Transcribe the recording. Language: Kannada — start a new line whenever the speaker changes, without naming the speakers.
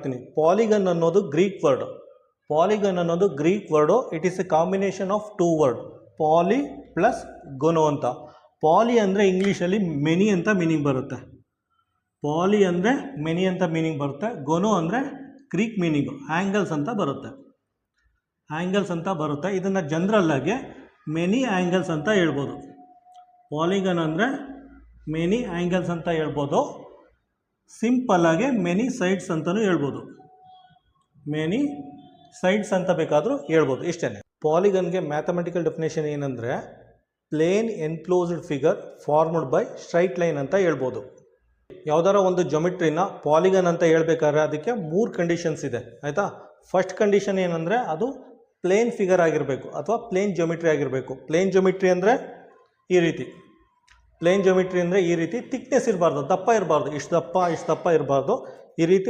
ಮಾಡ್ತೀನಿ ಪಾಲಿಗನ್ ಅನ್ನೋದು ಗ್ರೀಕ್ ವರ್ಡ್ ಪಾಲಿಗನ್ ಅನ್ನೋದು Greek word it is a combination of two word poly plus ಗೊನೋ ಅಂತ. ಪಾಲಿ ಅಂದರೆ ಇಂಗ್ಲೀಷಲ್ಲಿ ಮೆನಿ ಅಂತ ಮೀನಿಂಗ್ ಬರುತ್ತೆ. ಪಾಲಿ ಅಂದರೆ ಮೆನಿ ಅಂತ ಮೀನಿಂಗ್ ಬರುತ್ತೆ. ಗೊನೋ ಅಂದರೆ ಗ್ರೀಕ್ ಮೀನಿಂಗು ಆ್ಯಂಗಲ್ಸ್ ಅಂತ ಬರುತ್ತೆ. ಆ್ಯಂಗಲ್ಸ್ ಅಂತ ಬರುತ್ತೆ. ಇದನ್ನು ಜನರಲ್ಲಾಗಿ ಮೆನಿ ಆ್ಯಂಗಲ್ಸ್ ಅಂತ ಹೇಳ್ಬೋದು. ಪಾಲಿಗನ್ ಅಂದರೆ ಮೆನಿ ಆ್ಯಂಗಲ್ಸ್ ಅಂತ ಹೇಳ್ಬೋದು. ಸಿಂಪಲ್ಲಾಗಿ ಮೆನಿ ಸೈಡ್ಸ್ ಅಂತಲೂ ಹೇಳ್ಬೋದು. ಮೆನಿ ಸೈಡ್ಸ್ ಅಂತ ಬೇಕಾದರೂ ಹೇಳ್ಬೋದು ಇಷ್ಟೇ ಪಾಲಿಗನ್ಗೆ ಮ್ಯಾಥಮೆಟಿಕಲ್ ಡೆಫಿನೇಷನ್ ಏನಂದರೆ plane enclosed figure formed by straight line ಅಂತ ಹೇಳ್ಬೋದು. ಯಾವ್ದಾರ ಒಂದು ಜೊಮೆಟ್ರಿನ ಪಾಲಿಗನ್ ಅಂತ ಹೇಳ್ಬೇಕಾದ್ರೆ ಅದಕ್ಕೆ ಮೂರು ಕಂಡೀಷನ್ಸ್ ಇದೆ, ಆಯಿತಾ? ಫಸ್ಟ್ ಕಂಡೀಷನ್ ಏನಂದರೆ ಅದು ಪ್ಲೇನ್ ಫಿಗರ್ ಆಗಿರಬೇಕು, ಅಥವಾ ಪ್ಲೇನ್ ಜೊಮೆಟ್ರಿ ಆಗಿರಬೇಕು. ಪ್ಲೇನ್ ಜೊಮೆಟ್ರಿ ಅಂದರೆ ಈ ರೀತಿ. ಪ್ಲೇನ್ ಜೊಮೆಟ್ರಿ ಅಂದರೆ ಈ ರೀತಿ ತಿಕ್ನೆಸ್ ಇರಬಾರ್ದು, ದಪ್ಪ ಇರಬಾರ್ದು, ಇಷ್ಟು ದಪ್ಪ ಇಷ್ಟು ದಪ್ಪ ಇರಬಾರ್ದು, ಈ ರೀತಿ